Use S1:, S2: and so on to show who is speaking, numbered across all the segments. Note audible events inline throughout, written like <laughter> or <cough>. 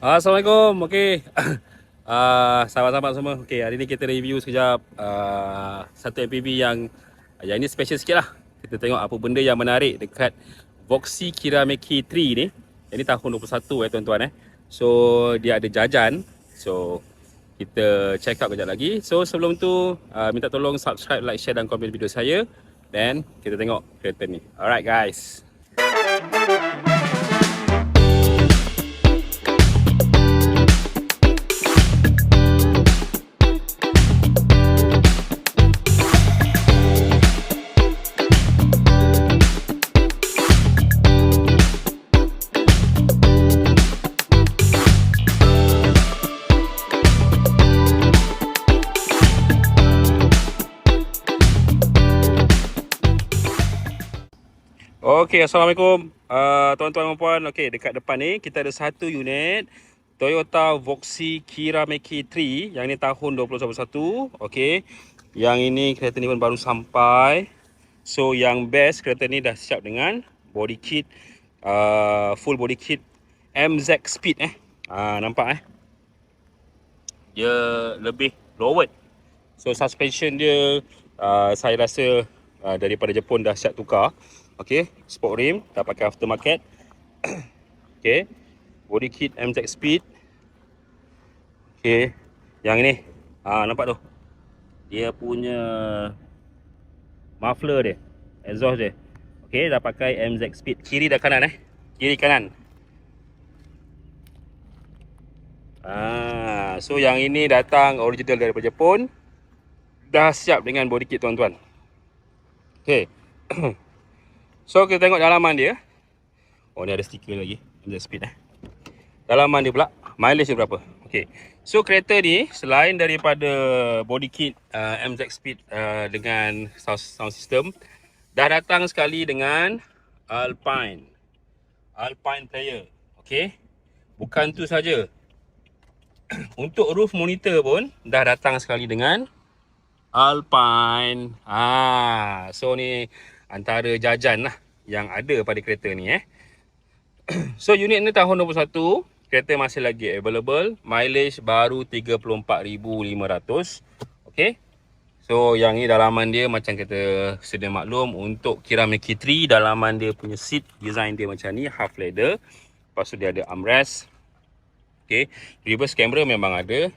S1: Assalamualaikum. Okey. Uh, <coughs> sahabat-sahabat semua. Okey, hari ni kita review sekejap uh, satu MPV yang yang ini special sikit lah. Kita tengok apa benda yang menarik dekat Voxy Kirameki 3 ni. Ini tahun 21 eh tuan-tuan eh. So dia ada jajan. So kita check out kejap lagi. So sebelum tu uh, minta tolong subscribe, like, share dan komen video saya. Then kita tengok kereta ni. Alright guys. Okey, Assalamualaikum uh, tuan-tuan dan puan. Okey, dekat depan ni kita ada satu unit Toyota Voxy Kirameki 3 yang ni tahun 2021. Okey. Yang ini kereta ni pun baru sampai. So yang best kereta ni dah siap dengan body kit uh, full body kit MZ Speed eh. Ah uh, nampak eh. Dia lebih lowered. So suspension dia uh, saya rasa uh, daripada Jepun dah siap tukar. Okey, sport rim dah pakai aftermarket. <coughs> Okey. Body kit MZ Speed. Okey. Yang ni. Ah nampak tu. Dia punya muffler dia. Exhaust dia. Okey, dah pakai MZ Speed. Kiri dan kanan eh. Kiri kanan. Ah, so yang ini datang original daripada Jepun. Dah siap dengan body kit tuan-tuan. Okey. <coughs> So kita tengok dalaman dia. Oh ni ada stiker lagi. MZ speed eh. Dalaman dia pula. Mileage dia berapa? Okey. So kereta ni selain daripada body kit uh, MZ speed uh, dengan sound, sound system dah datang sekali dengan Alpine. Alpine player. Okey. Bukan tu saja. <clears throat> Untuk roof monitor pun dah datang sekali dengan Alpine. Ah, so ni antara jajan lah yang ada pada kereta ni eh. <clears throat> so unit ni tahun 21, kereta masih lagi available, mileage baru 34,500. Okey. So yang ni dalaman dia macam kita sedia maklum untuk Kiramiki 3 dalaman dia punya seat design dia macam ni half leather. Lepas tu dia ada armrest. Okey, reverse camera memang ada.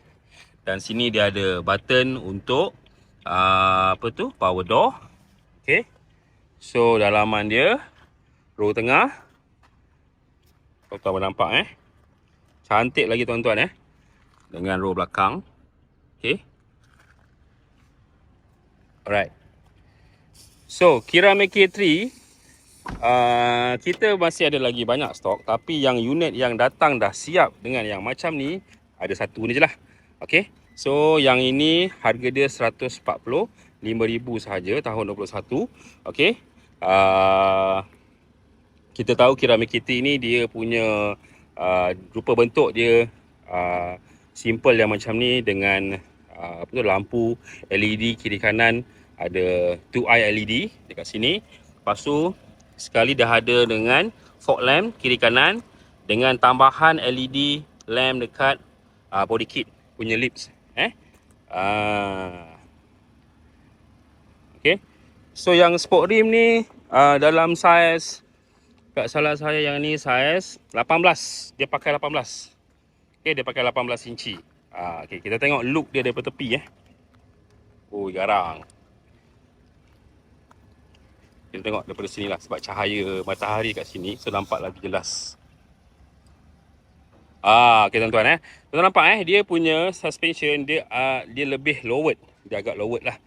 S1: Dan sini dia ada button untuk uh, apa tu? Power door. Okey. So dalaman dia row tengah. Tuan-tuan nampak eh. Cantik lagi tuan-tuan eh. Dengan row belakang. Okay. Alright. So Kira Meki 3 Uh, kita masih ada lagi banyak stok tapi yang unit yang datang dah siap dengan yang macam ni ada satu ni je lah ok so yang ini harga dia 145,000 sahaja tahun 21 ok uh, kita tahu keramik kitty ni dia punya uh, rupa bentuk dia uh, simple yang macam ni dengan uh, apa tu lampu LED kiri kanan. Ada 2 eye LED dekat sini. Lepas tu sekali dah ada dengan fog lamp kiri kanan dengan tambahan LED lamp dekat uh, body kit punya lips. Eh? Uh, okay. So yang sport rim ni uh, dalam saiz kat salah saya yang ni saiz 18. Dia pakai 18. Okey dia pakai 18 inci. Ah uh, okey kita tengok look dia daripada tepi eh. Oh garang. Kita tengok daripada sini lah sebab cahaya matahari kat sini so nampak lagi jelas. Ah, okey tuan-tuan eh. Tuan nampak eh dia punya suspension dia uh, dia lebih lowered. Dia agak lowered lah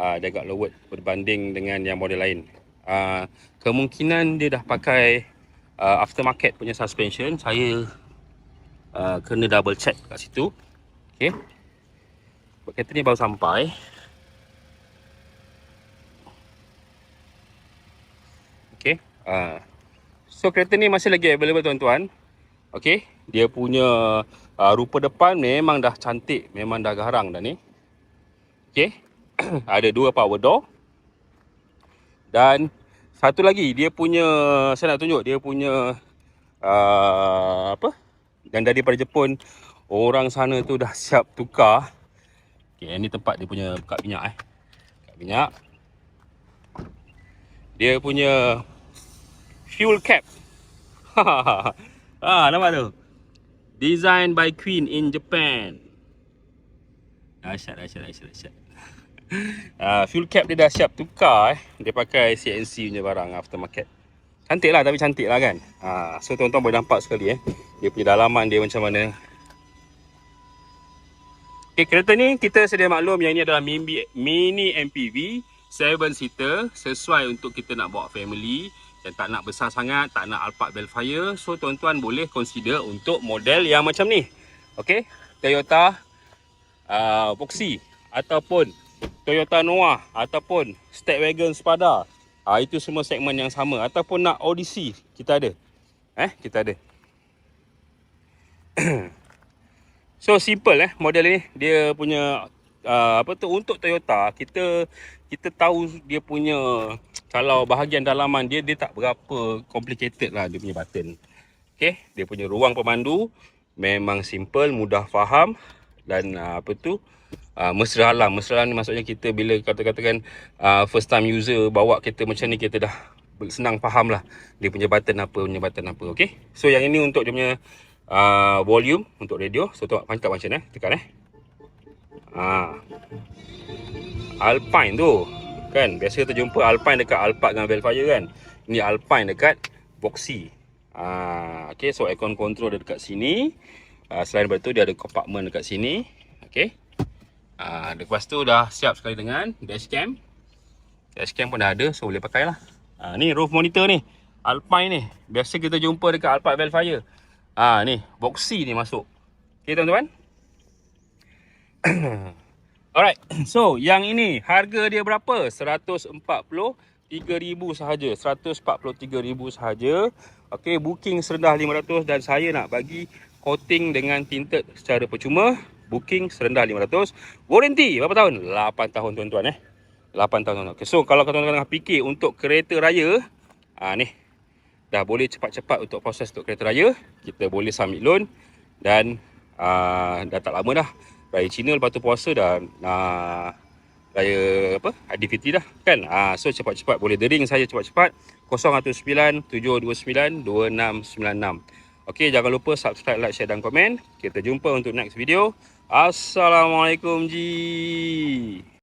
S1: uh, dia agak lowered berbanding dengan yang model lain. Uh, kemungkinan dia dah pakai uh, aftermarket punya suspension. Saya uh, kena double check kat situ. Okay. Kereta ni baru sampai. Okay. Uh, so kereta ni masih lagi available tuan-tuan. Okay. Dia punya uh, rupa depan memang dah cantik. Memang dah garang dah ni. Okay. <clears throat> ada dua power door dan satu lagi dia punya saya nak tunjuk dia punya uh, apa Dan daripada Jepun, orang sana tu dah siap tukar. Okay, ni tempat dia punya buka minyak eh. Buka minyak. Dia punya fuel cap. <laughs> ah, nampak tu? Designed by Queen in Japan. Dahsyat, dahsyat, dahsyat, dahsyat. Uh, fuel cap dia dah siap tukar eh. Dia pakai CNC punya barang aftermarket. Cantik lah tapi cantik lah kan. Uh, so tuan-tuan boleh nampak sekali eh. Dia punya dalaman dia macam mana. Okay, kereta ni kita sedia maklum yang ini adalah mini, mini MPV 7 seater sesuai untuk kita nak bawa family dan tak nak besar sangat, tak nak Alphard Bellfire. So tuan-tuan boleh consider untuk model yang macam ni. Okay, Toyota uh, Voxy ataupun Toyota Noah ataupun Stepwagon Spada. Uh, itu semua segmen yang sama ataupun nak Odyssey kita ada. Eh, kita ada. <clears throat> so simple eh model ni dia punya uh, apa tu untuk Toyota kita kita tahu dia punya kalau bahagian dalaman dia dia tak berapa complicated lah dia punya button. Okay, dia punya ruang pemandu memang simple, mudah faham dan uh, apa tu uh, mesra alam. Mesra alam ni maksudnya kita bila kata-katakan uh, first time user bawa kereta macam ni kita dah senang faham lah dia punya button apa, punya button apa. Okay, so yang ini untuk dia punya uh, volume untuk radio. So tengok pangkat macam ni, eh. tekan eh. Ha. Alpine tu kan biasa kita jumpa Alpine dekat Alphard dengan Velfire kan. Ini Alpine dekat Voxy. Ah, okay, so aircon control dia dekat sini. Uh, selain daripada tu dia ada compartment dekat sini. Okay. Uh, lepas tu dah siap sekali dengan dashcam. Dashcam pun dah ada so boleh pakai lah. Uh, ni roof monitor ni. Alpine ni. Biasa kita jumpa dekat Alphard Velfire. Ah ni Voxy ni masuk. Okay tuan-tuan. <coughs> Alright. <coughs> So yang ini harga dia berapa? 143,000 sahaja. 143,000 sahaja. Okay, booking serendah 500 dan saya nak bagi coating dengan tinted secara percuma. Booking serendah 500. Warranty berapa tahun? 8 tahun tuan-tuan eh. 8 tahun. Okay, so kalau tuan-tuan tengah fikir untuk kereta raya, ah ni dah boleh cepat-cepat untuk proses untuk kereta raya, kita boleh submit loan dan ah, dah tak lama dah. Raya Cina lepas tu puasa dah ah, raya apa? Adiviti dah kan. Ah, so cepat-cepat boleh dering saya cepat-cepat 019 729 2696. Okey, jangan lupa subscribe, like, share dan komen. Kita jumpa untuk next video. Assalamualaikum ji.